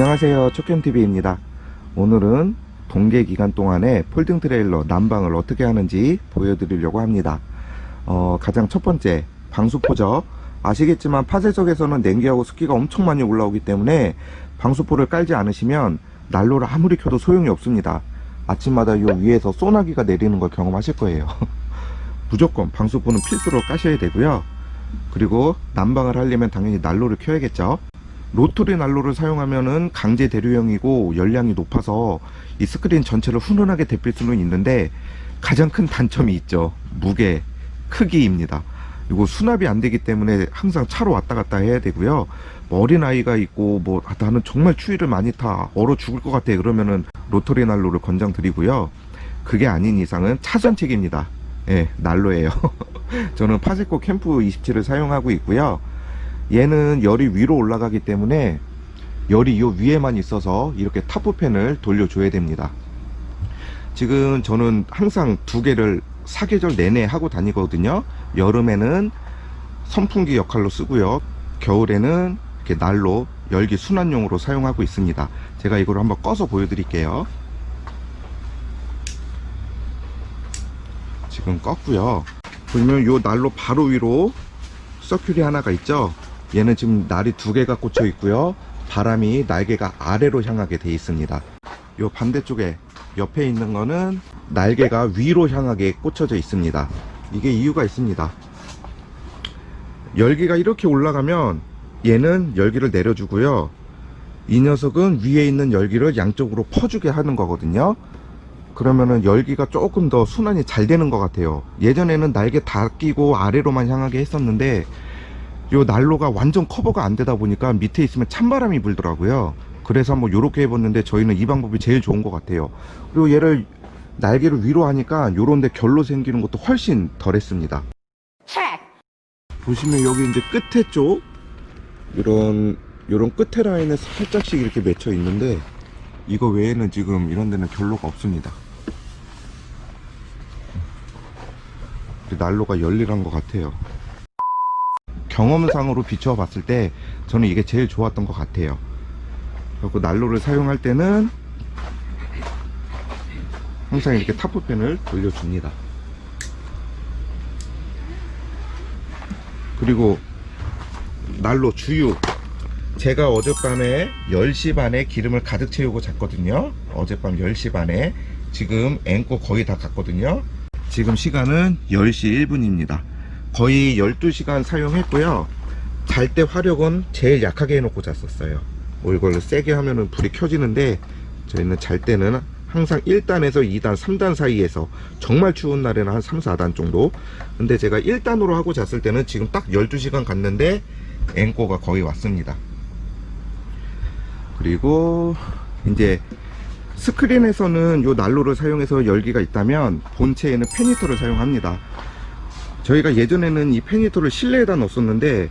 안녕하세요. 초캠TV입니다. 오늘은 동계 기간 동안에 폴딩 트레일러 난방을 어떻게 하는지 보여드리려고 합니다. 어, 가장 첫 번째 방수포죠 아시겠지만 파쇄석에서는 냉기하고 습기가 엄청 많이 올라오기 때문에 방수포를 깔지 않으시면 난로를 아무리 켜도 소용이 없습니다. 아침마다 요 위에서 소나기가 내리는 걸 경험하실 거예요. 무조건 방수포는 필수로 까셔야 되고요. 그리고 난방을 하려면 당연히 난로를 켜야겠죠 로터리 난로를 사용하면은 강제 대류형이고 열량이 높아서 이 스크린 전체를 훈훈하게 데필 수는 있는데 가장 큰 단점이 있죠. 무게 크기입니다. 이거 수납이 안 되기 때문에 항상 차로 왔다 갔다 해야 되고요. 뭐 어린 아이가 있고 뭐 아, 나는 정말 추위를 많이 타 얼어 죽을 것 같아 그러면은 로터리 난로를 권장드리고요. 그게 아닌 이상은 차선책입니다. 예 난로예요. 저는 파세코 캠프 27을 사용하고 있고요 얘는 열이 위로 올라가기 때문에 열이 요 위에만 있어서 이렇게 타프팬을 돌려줘야 됩니다. 지금 저는 항상 두 개를 사계절 내내 하고 다니거든요. 여름에는 선풍기 역할로 쓰고요. 겨울에는 이렇게 난로 열기 순환용으로 사용하고 있습니다. 제가 이걸 한번 꺼서 보여드릴게요. 지금 껐고요. 보면 요 난로 바로 위로 서큘이 하나가 있죠 얘는 지금 날이 두 개가 꽂혀 있고요. 바람이 날개가 아래로 향하게 돼 있습니다. 요 반대쪽에 옆에 있는 거는 날개가 위로 향하게 꽂혀져 있습니다. 이게 이유가 있습니다. 열기가 이렇게 올라가면 얘는 열기를 내려주고요. 이 녀석은 위에 있는 열기를 양쪽으로 퍼주게 하는 거거든요. 그러면은 열기가 조금 더 순환이 잘 되는 것 같아요. 예전에는 날개 다 끼고 아래로만 향하게 했었는데 요 난로가 완전 커버가 안 되다 보니까 밑에 있으면 찬바람이 불더라고요. 그래서 한번 요렇게 해봤는데 저희는 이 방법이 제일 좋은 것 같아요. 그리고 얘를 날개를 위로 하니까 요런데 결로 생기는 것도 훨씬 덜 했습니다. 보시면 여기 이제 끝에 쪽 이런 요런 끝에 라인에 살짝씩 이렇게 맺혀 있는데 이거 외에는 지금 이런 데는 결로가 없습니다. 난로가 열일한 것 같아요 경험상으로 비추어 봤을 때 저는 이게 제일 좋았던 것 같아요. 그리고 난로를 사용할 때는 항상 이렇게 타프팬을 돌려줍니다. 그리고 난로 주유. 제가 어젯밤에 10시 반에 기름을 가득 채우고 잤거든요. 어젯밤 10시 반에 지금 앵꼬 거의 다 갔거든요. 지금 시간은 10시 1분입니다 거의 12시간 사용했고요. 잘 때 화력은 제일 약하게 해놓고 잤었어요. 뭐 이걸로 세게 하면은 불이 켜지는데 저희는 잘 때는 항상 1단에서 2단, 3단 사이에서 정말 추운 날에는 한 3, 4단 정도. 근데 제가 1단으로 하고 잤을 때는 지금 딱 12시간 갔는데 앵꼬가 거의 왔습니다. 그리고 이제 스크린에서는 요 난로를 사용해서 열기가 있다면 본체에는 페니터를 사용합니다 저희가 예전에는 이 페니터를 실내에다 넣었었는데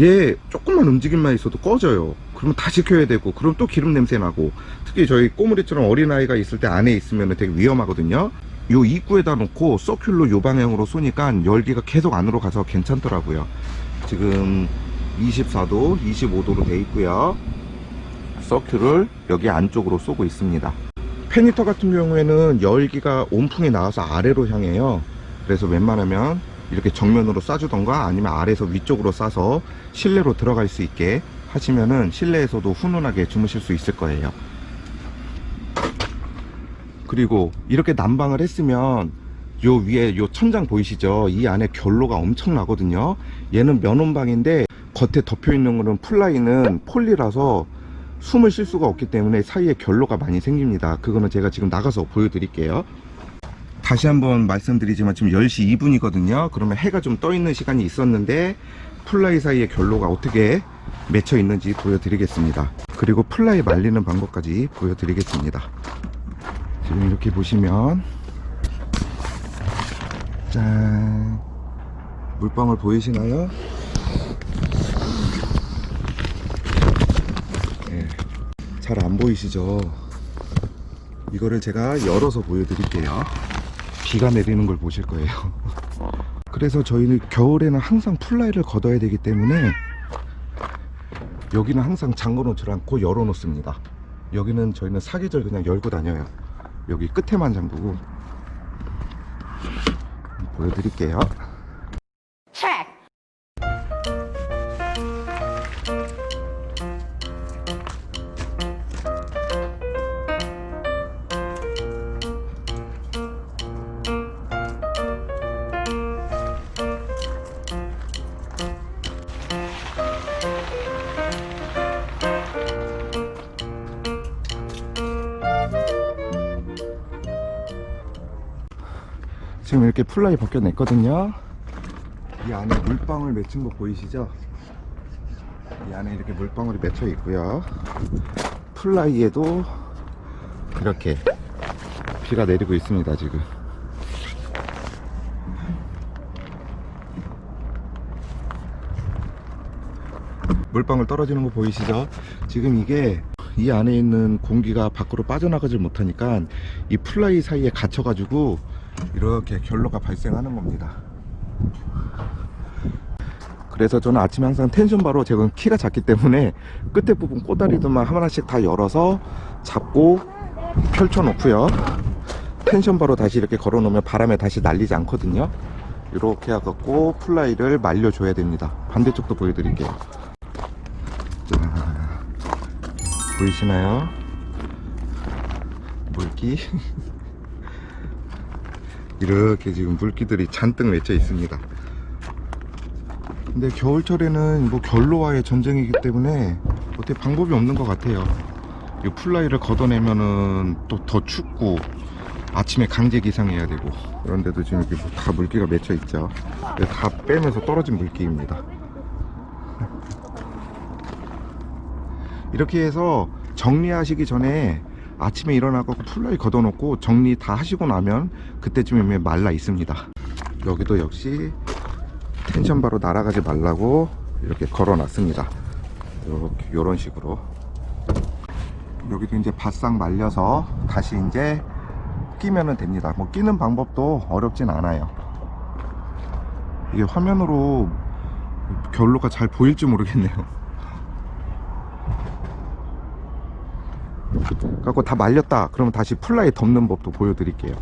얘 조금만 움직임만 있어도 꺼져요. 그러면 다시 켜야 되고 그럼 또 기름 냄새 나고. 특히 저희 꼬물이처럼 어린아이가 있을 때 안에 있으면 되게 위험하거든요. 요 입구에다 놓고 서큘로 요 방향으로 쏘니까 열기가 계속 안으로 가서 괜찮더라고요. 지금 24도 25도로 돼 있고요. 서큘을 여기 안쪽으로 쏘고 있습니다. 페니터 같은 경우에는 열기가 온풍이 나와서 아래로 향해요. 그래서 웬만하면 이렇게 정면으로 쏴주던가 아니면 아래에서 위쪽으로 쏴서 실내로 들어갈 수 있게 하시면은 실내에서도 훈훈하게 주무실 수 있을 거예요. 그리고 이렇게 난방을 했으면 요 위에 요 천장 보이시죠? 이 안에 결로가 엄청 나거든요. 얘는 면온방인데 겉에 덮여 있는 거는 플라이는 폴리라서 숨을 쉴 수가 없기 때문에 사이에 결로가 많이 생깁니다. 그거는 제가 지금 나가서 보여드릴게요 다시 한번 말씀드리지만 지금 10시 2분이거든요. 그러면 해가 좀 떠 있는 시간이 있었는데 플라이 사이에 결로가 어떻게 맺혀 있는지 보여드리겠습니다. 그리고 플라이 말리는 방법까지 보여드리겠습니다. 지금 이렇게 보시면 짠. 물방울 보이시나요? 네, 잘안 보이시죠? 이거를 제가 열어서 보여드릴게요 비가 내리는 걸 보실 거예요 그래서 저희는 겨울에는 항상 플라이를 걷어야 되기 때문에 여기는 항상 잠궈놓지 않고 열어놓습니다. 여기는 저희는 사계절 그냥 열고 다녀요. 여기 끝에만 잠그고 보여드릴게요. 지금 이렇게 플라이 벗겨냈거든요. 이 안에 물방울 맺힌 거 보이시죠? 이 안에 이렇게 물방울이 맺혀 있고요. 플라이에도 이렇게 비가 내리고 있습니다, 지금. 물방울 떨어지는 거 보이시죠? 지금 이게 이 안에 있는 공기가 밖으로 빠져나가질 못하니까 이 플라이 사이에 갇혀가지고 이렇게 결로가 발생하는 겁니다. 그래서 저는 아침에 항상 텐션 바로 제가 키가 작기 때문에 끝에 부분 꼬다리들만 하나씩 다 열어서 잡고 펼쳐 놓고요. 텐션 바로 다시 이렇게 걸어 놓으면 바람에 다시 날리지 않거든요. 이렇게 해갖고 플라이를 말려줘야 됩니다. 반대쪽도 보여드릴게요. 자, 보이시나요? 물기. 이렇게 지금 물기들이 잔뜩 맺혀 있습니다. 근데 겨울철에는 뭐 결로와의 전쟁이기 때문에 어떻게 방법이 없는 것 같아요. 이 플라이를 걷어내면은 또 더 춥고 아침에 강제 기상해야 되고 그런데도 지금 이렇게 뭐다 물기가 맺혀 있죠. 다 빼면서 떨어진 물기입니다. 이렇게 해서 정리하시기 전에 아침에 일어나고 플라이 걷어놓고 정리 다 하시고 나면 그때쯤이면 말라 있습니다. 여기도 역시 텐션 바로 날아가지 말라고 이렇게 걸어놨습니다. 이렇게 이런 식으로 여기도 이제 바싹 말려서 다시 이제 끼면은 됩니다. 뭐 끼는 방법도 어렵진 않아요. 이게 화면으로 결로가 잘 보일지 모르겠네요. 갖고 다 말렸다. 그러면 다시 플라이 덮는 법도 보여드릴게요.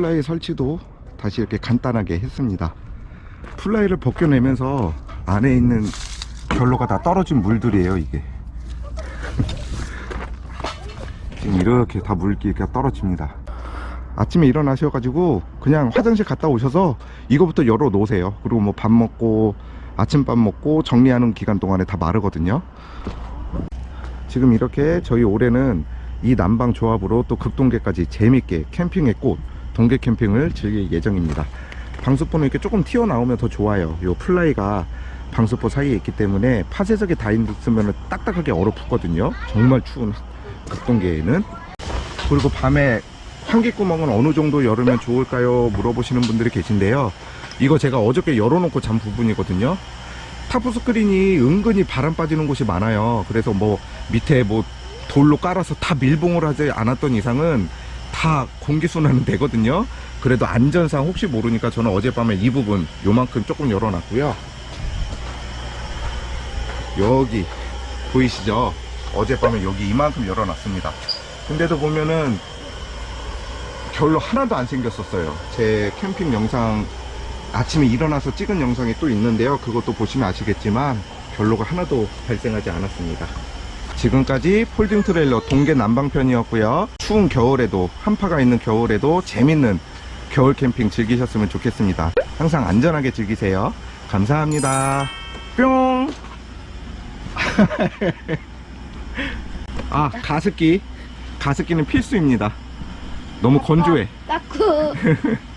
플라이 설치도 다시 이렇게 간단하게 했습니다. 플라이를 벗겨내면서 안에 있는 결로가 다 떨어진 물들이에요, 이게. 지금 이렇게 다 물기가 떨어집니다. 아침에 일어나셔가지고 그냥 화장실 갔다 오셔서 이거부터 열어 놓으세요. 그리고 뭐 밥 먹고 아침밥 먹고 정리하는 기간 동안에 다 마르거든요. 지금 이렇게 저희 올해는 이 난방 조합으로 또 극동계까지 재밌게 캠핑의 꽃 동계 캠핑을 즐길 예정입니다. 방수포는 이렇게 조금 튀어나오면 더 좋아요. 요 플라이가 방수포 사이에 있기 때문에 파쇄석에 다 있으면 딱딱하게 얼어붙거든요. 정말 추운 극동계에는. 그리고 밤에 환기구멍은 어느 정도 열으면 좋을까요? 물어보시는 분들이 계신데요. 이거 제가 어저께 열어놓고 잔 부분이거든요. 타프 스크린이 은근히 바람 빠지는 곳이 많아요. 그래서 뭐 밑에 뭐 돌로 깔아서 다 밀봉을 하지 않았던 이상은 다 공기순환은 되거든요. 그래도 안전상 혹시 모르니까 저는 어젯밤에 이 부분 요만큼 조금 열어놨고요. 여기 보이시죠? 어젯밤에 여기 이만큼 열어놨습니다. 근데도 보면은 결로 하나도 안 생겼었어요. 제 캠핑 영상 아침에 일어나서 찍은 영상이 또 있는데요. 그것도 보시면 아시겠지만 결로가 하나도 발생하지 않았습니다. 지금까지 폴딩 트레일러 동계 난방편이었고요. 추운 겨울에도 한파가 있는 겨울에도 재밌는 겨울 캠핑 즐기셨으면 좋겠습니다. 항상 안전하게 즐기세요. 감사합니다. 뿅. 아 가습기 가습기는 필수입니다. 너무 건조해. 까꾸